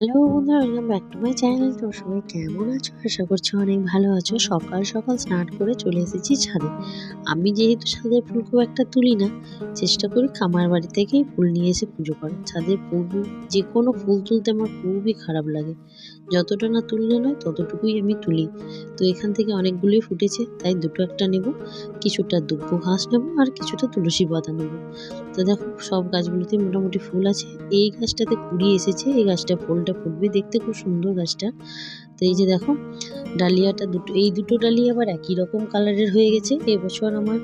Hello বন্ধুরা welcome back to my channel তো সবাই কেমন আছো? আশা করছি অনেক ভালো আছো। সকাল সকাল স্নান করে চলে এসেছি ছাদে। আমি যেহেতু ছাদের ফুল খুব একটা তুলি না, চেষ্টা করি খামার বাড়ি থেকেই ফুল নিয়ে এসে পুজো করার। ছাদের ফুল যে কোনো ফুল তুলতে আমার খুবই খারাপ লাগে। যতটা না তুললে নয়, ততটুকুই আমি তুলি। তো এখান থেকে অনেকগুলোই ফুটেছে, তাই দুটো একটা নেব, কিছুটা দুব্বো ঘাস নেব আর কিছুটা তুলসী পাতা নেব। তো দেখো, সব গাছগুলোতে মোটামুটি ফুল আছে। এই গাছটাতে কুড়ি এসেছে, এই গাছটা ফুলটা ফুটবে। দেখতে খুব সুন্দর গাছটা। তো এই যে দেখো, ডালিয়াটা দুটো, এই দুটো ডালিয়া আবার একই রকম কালারের হয়ে গেছে। এবছর আমার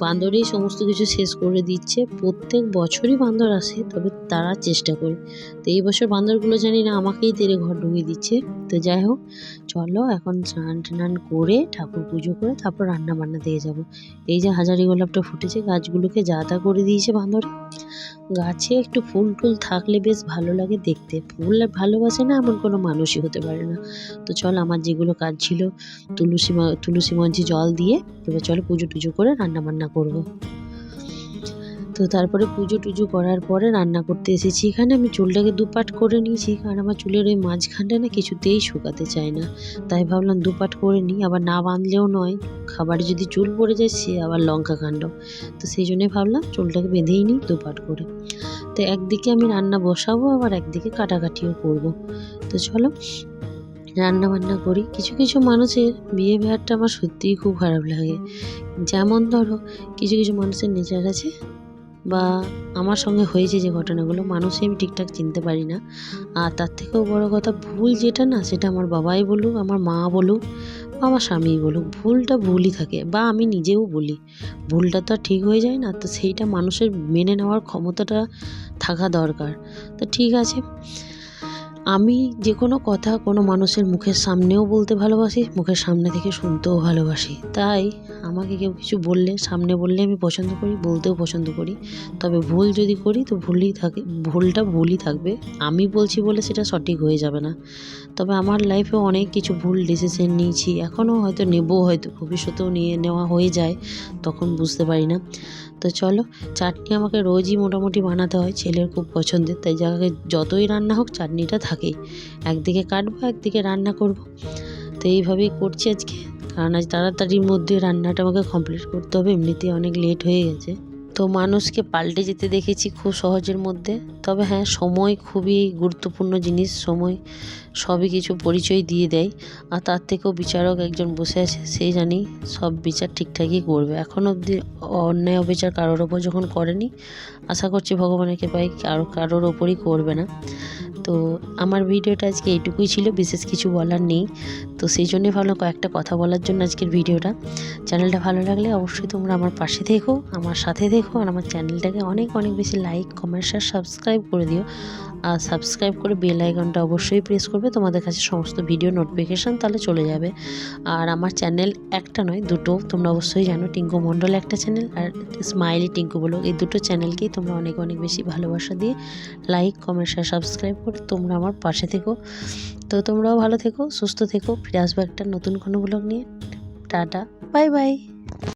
বান্দরেই সমস্ত কিছু শেষ করে দিচ্ছে। প্রত্যেক বছরই বান্দর আসে, তবে তারা চেষ্টা করে। তো এই বছর বান্দরগুলো জানি না, আমাকেই তেরে ঘর ঢুকিয়ে দিচ্ছে। তো যাই হোক, চলো এখন স্নান টান করে ঠাকুর পুজো করে তারপর রান্না বান্না দিয়ে যাব। এই যে হাজারি গোলাপটা ফুটেছে, গাছগুলোকে যা তা করে দিয়েছে বান্দর। গাছে একটু ফুল টুল থাকলে বেশ ভালো লাগে দেখতে। ফুল ভালোবাসে না, এমন কোনো মানুষই হতে পারে না। তো চল আমার যেগুলো কাজ ছিল, তুলসী তুলসী মঞ্চে জল দিয়ে এবার চলো পুজো টুজো করে রান্না বান্না করব। তো তারপরে পুজো টুজো করার পরে রান্না করতে এসেছি। এখানে আমি চুলটাকে দুপাট করে নিয়েছি কারণ আমার চুলের ওই মাঝখানটা না কিছুতেই শুকাতে চায় না। তাই ভাবলাম দুপাট করে নিই, আবার না বাঁধলেও নয়। খাবারে যদি চুল পড়ে যায়, সে আবার লঙ্কা কাণ্ড। তো সেই জন্যে ভাবলাম চুলটাকে বেঁধেই নিই দুপাট করে। তো একদিকে আমি রান্না বসাবো, আবার একদিকে কাটাকাটিও করব। তো চলো রান্না বান্না করি। কিছু কিছু মানুষের বিয়ে বিহারটা আমার সত্যিই খুব খারাপ লাগে। যেমন ধরো, কিছু কিছু মানুষের নেচার আছে বা আমার সঙ্গে হয়েছে যে ঘটনাগুলো, মানুষই আমি ঠিকঠাক চিনতে পারি না। আর তার থেকেও বড় কথা, ভুল যেটা না, সেটা আমার বাবাই বলুক, আমার মা বলুক আমার স্বামীই বলুক, ভুলটা ভুলই থাকে বা আমি নিজেও বলি। ভুলটা তো আর ঠিক হয়ে যায় না, তো সেইটা মানুষের মেনে নেওয়ার ক্ষমতাটা থাকা দরকার। তো ঠিক আছে। আমি যে কোনো কথা কোনো মানুষের মুখের সামনেও বলতে ভালোবাসি, মুখের সামনে থেকে শুনতেও ভালোবাসি। তাই আমাকে কেউ কিছু বললে, সামনে বললে আমি পছন্দ করি, বলতেও পছন্দ করি। তবে ভুল যদি করি তো ভুলই থাকে, ভুলটা ভুলই থাকবে। আমি বলছি বলে সেটা সঠিক হয়ে যাবে না। তবে আমার লাইফে অনেক কিছু ভুল ডিসিশন নিয়েছি। এখনও হয়তো নেব, হয়তো ভবিষ্যতেও নিয়ে নেওয়া হয়ে যায়, তখন বুঝতে পারি না। তো চলো, চাটনি আমাকে রোজই মোটামুটি বানাতে হয়, ছেলের খুব পছন্দের। তাই যাকে যতই রান্না হোক, চাটনিটা থাকেই একদিকে কাটবো, একদিকে রান্না করব। তো এইভাবেই করছি আজকে। কারণ আজ তাড়াতাড়ির মধ্যে রান্নাটা আমাকে কমপ্লিট করতে হবে, এমনিতেই অনেক লেট হয়ে গেছে। তো মানুষকে পাল্টে যেতে দেখেছি খুব সহজের মধ্যে। তবে হ্যাঁ সময় খুবই গুরুত্বপূর্ণ জিনিস। সময় সবই কিছু পরিচয় দিয়ে দেয়। আর তার থেকেও বিচারক একজন বসে আছে সেই জানি সব বিচার ঠিকঠাকই করবে। এখন অবধি অন্যায় অবিচার কারোর ওপর যখন করেনি, আশা করছি ভগবানের কৃপায় কারও, কারোর ওপরই করবে না। তো আমার ভিডিওটা আজকে এটুকুই ছিল, বিশেষ কিছু বলার নেই। তো সেই জন্যই ভালো কয়েকটা কথা বলার জন্য আজকের ভিডিওটা। চ্যানেলটা ভালো লাগলে অবশ্যই তোমরা আমার পাশে দেখো আমার সাথে দেখো আর আমার চ্যানেলটাকে অনেক অনেক বেশি লাইক কমেন্ট আর সাবস্ক্রাইব করে দিও। আর সাবস্ক্রাইব করে বেল আইকনটা অবশ্যই প্রেস করবে। তোমাদের কাছে সমস্ত ভিডিও নোটিফিকেশান তাহলে চলে যাবে। আর আমার চ্যানেল একটা নয়, দুটো। তোমরা অবশ্যই জানো, টিঙ্কু মণ্ডল একটা চ্যানেল আর স্মাইলি টিঙ্কু বলো। এই দুটো চ্যানেলকেই তোমরা অনেক অনেক বেশি ভালোবাসা দিয়ে লাইক কমেন্ট আর সাবস্ক্রাইব করে তোমরা আমার পাশে থেকো। তো তোমরাও ভালো থেকো, সুস্থ থেকো। ফিরে আসব একটা নতুন কোনো ব্লগ নিয়ে। Tata bye bye